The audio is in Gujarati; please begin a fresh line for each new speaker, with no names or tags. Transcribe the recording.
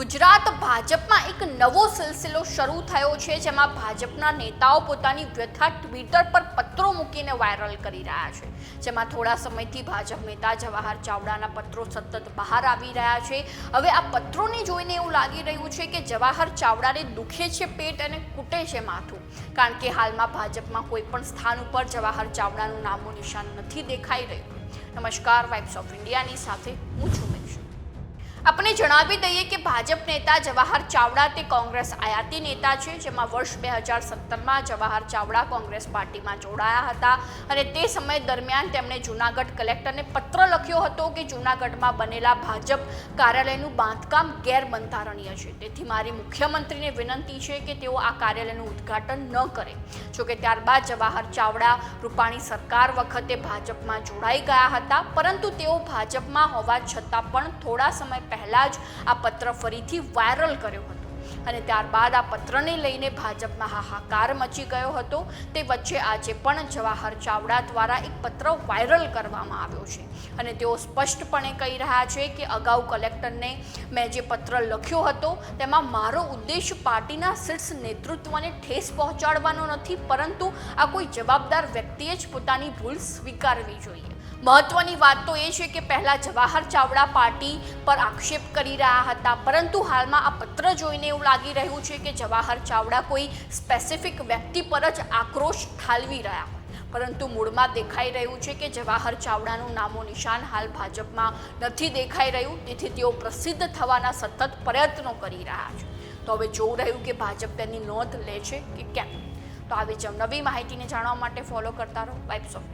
ગુજરાત ભાજપમાં એક નવો સિલસિલો શરૂ થયો છે, જેમાં ભાજપના નેતાઓ પોતાની વ્યથા ટ્વિટર પર પત્રો મૂકીને વાયરલ કરી રહ્યા છે. જેમાં થોડા સમયથી ભાજપ નેતા જવાહર ચાવડાના પત્રો સતત બહાર આવી રહ્યા છે. હવે આ પત્રોને જોઈને એવું લાગી રહ્યું છે કે જવાહર ચાવડાને દુખે છે પેટ અને કૂટે છે માથું. કારણ કે હાલમાં ભાજપમાં કોઈ પણ સ્થાન ઉપર જવાહર ચાવડાનું નામો નિશાન નથી દેખાઈ રહ્યું. નમસ્કાર વાઇબ્સ ઓફ ઇન્ડિયાની સાથે હું છું આપણે જણાવી દઈએ કે ભાજપ નેતા જવાહર ચાવડા તે કોંગ્રેસ આયાતી નેતા છે, જેમાં વર્ષ બે હજાર સત્તરમાં જવાહર ચાવડા કોંગ્રેસ પાર્ટીમાં જોડાયા હતા અને તે સમય દરમિયાન તેમણે જૂનાગઢ કલેક્ટરને પત્ર લખ્યો હતો કે જૂનાગઢમાં બનેલા ભાજપ કાર્યાલયનું બાંધકામ ગેરબંધારણીય છે. તેથી મારી મુખ્યમંત્રીને વિનંતી છે કે તેઓ આ કાર્યાલયનું ઉદ્ઘાટન ન કરે. જોકે ત્યારબાદ જવાહર ચાવડા રૂપાણી સરકાર વખતે ભાજપમાં જોડાઈ ગયા હતા, પરંતુ તેઓ ભાજપમાં હોવા છતાં પણ થોડા સમય પહેલા જ આ પત્ર ફરીથી વાયરલ કર્યો હતો. અને ત્યારબાદ આ પત્રને લઈને ભાજપમાં હાહાકાર મચી ગયો હતો. તે વચ્ચે આજે પણ જવાહર ચાવડા દ્વારા એક પત્ર વાયરલ કરવામાં આવ્યો છે. અને તેઓ સ્પષ્ટપણે કહી રહ્યા છે કે અગાઉ કલેક્ટરને મેં જે પત્ર લખ્યો હતો, તેમાં મારો ઉદ્દેશ પાર્ટીના શીર્ષ નેતૃત્વને ઠેસ પહોંચાડવાનો નથી, પરંતુ આ કોઈ જવાબદાર વ્યક્તિએ જ પોતાની ભૂલ સ્વીકારવી જોઈએ. મહત્વની વાત તો એ છે કે પહેલાં જવાહર ચાવડા પાર્ટી પર આક્ષેપ કરી રહ્યા હતા, પરંતુ હાલમાં આ પત્ર જોઈને એવું લાગી રહ્યું છે કે જવાહર ચાવડા કોઈ સ્પેસિફિક વ્યક્તિ પર જ આક્રોશ ઠાલવી રહ્યા હોય. પરંતુ મૂળમાં દેખાઈ રહ્યું છે કે જવાહર ચાવડાનું નામો નિશાન હાલ ભાજપમાં નથી દેખાઈ રહ્યું. તેથી તેઓ પ્રસિદ્ધ થવાના સતત પ્રયત્નો કરી રહ્યા છે. તો હવે જોવું રહ્યું કે ભાજપ તેની નોંધ લે છે કે કેમ? તો આવી જ નવી માહિતીને જાણવા માટે ફોલો કરતા રહો. Vibes of